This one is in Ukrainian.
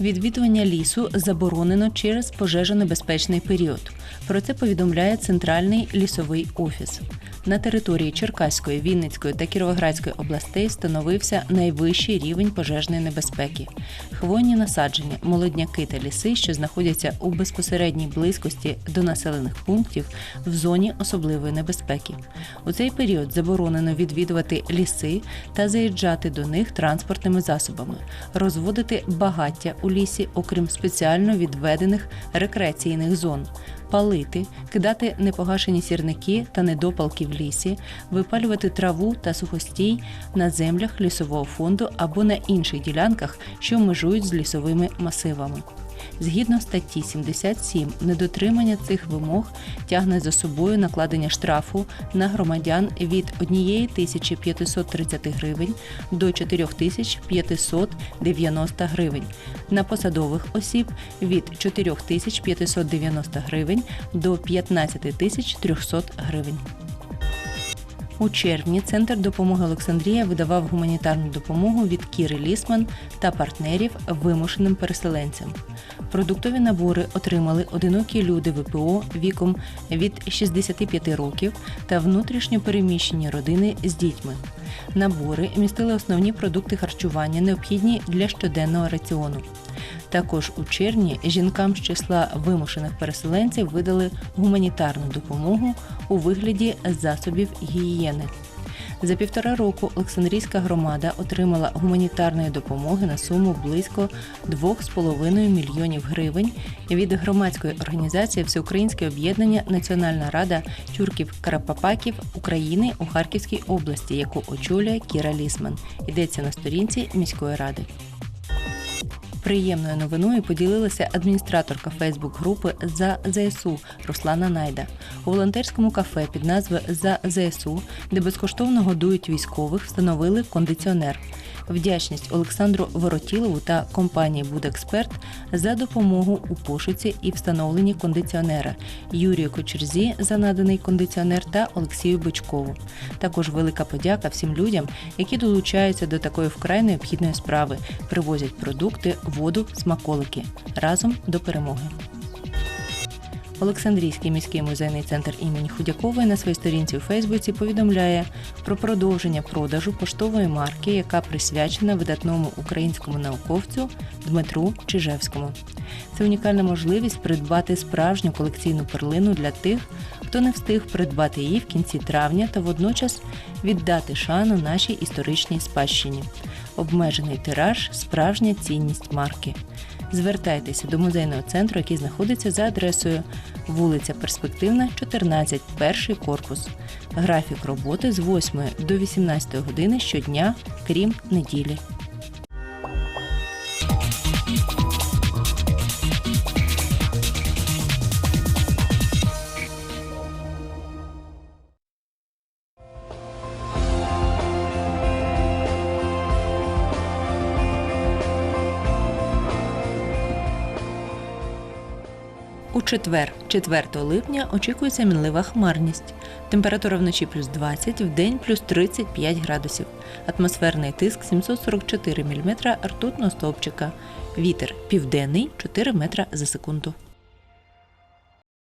Відвідування лісу заборонено через пожежонебезпечний період. Про це повідомляє Центральний лісовий офіс. На території Черкаської, Вінницької та Кіровоградської областей встановився найвищий рівень пожежної небезпеки. Хвойні насадження, молодняки та ліси, що знаходяться у безпосередній близькості до населених пунктів, в зоні особливої небезпеки. У цей період заборонено відвідувати ліси та заїжджати до них транспортними засобами, розводити багаття у лісі, окрім спеціально відведених рекреаційних зон, палити, кидати непогашені сірники та недопалки в лісі, випалювати траву та сухостій на землях лісового фонду або на інших ділянках, що межують з лісовими масивами. Згідно статті 77, недотримання цих вимог тягне за собою накладення штрафу на громадян від 1530 гривень до 4590 гривень, на посадових осіб від 4590 гривень до 15300 гривень. У червні Центр допомоги Олександрія видавав гуманітарну допомогу від Кіри Лісман та партнерів вимушеним переселенцям. Продуктові набори отримали одинокі люди ВПО віком від 65 років та внутрішньо переміщені родини з дітьми. Набори містили основні продукти харчування, необхідні для щоденного раціону. Також у червні жінкам з числа вимушених переселенців видали гуманітарну допомогу у вигляді засобів гігієни. За півтора року Олександрійська громада отримала гуманітарної допомоги на суму близько 2,5 мільйонів гривень від громадської організації Всеукраїнське об'єднання Національна рада тюрків Карапапаків України у Харківській області, яку очолює Кіра Лісман. Йдеться на сторінці міської ради. Приємною новиною поділилася адміністраторка Фейсбук-групи за ЗСУ Руслана Найда. У волонтерському кафе під назвою За ЗСУ, де безкоштовно годують військових, встановили кондиціонер. Вдячність Олександру Воротілову та компанії Будексперт за допомогу у пошуці і встановленні кондиціонера, Юрію Кочерзі за наданий кондиціонер та Олексію Бичкову. Також велика подяка всім людям, які долучаються до такої вкрай необхідної справи, привозять продукти, воду, смаколики разом до перемоги. Олександрійський міський музейний центр імені Худякової на своїй сторінці у Фейсбуці повідомляє про продовження продажу поштової марки, яка присвячена видатному українському науковцю Дмитру Чижевському. Це унікальна можливість придбати справжню колекційну перлину для тих, хто не встиг придбати її в кінці травня та водночас віддати шану нашій історичній спадщині. Обмежений тираж справжня цінність марки. Звертайтеся до музейного центру, який знаходиться за адресою вулиця Перспективна, 14, перший корпус. Графік роботи з 8 до 18 години щодня, крім неділі. У четвер, 4 липня, очікується мінлива хмарність. Температура вночі плюс 20, вдень плюс 35 градусів. Атмосферний тиск 744 мм ртутного стовпчика. Вітер південний 4 метра за секунду.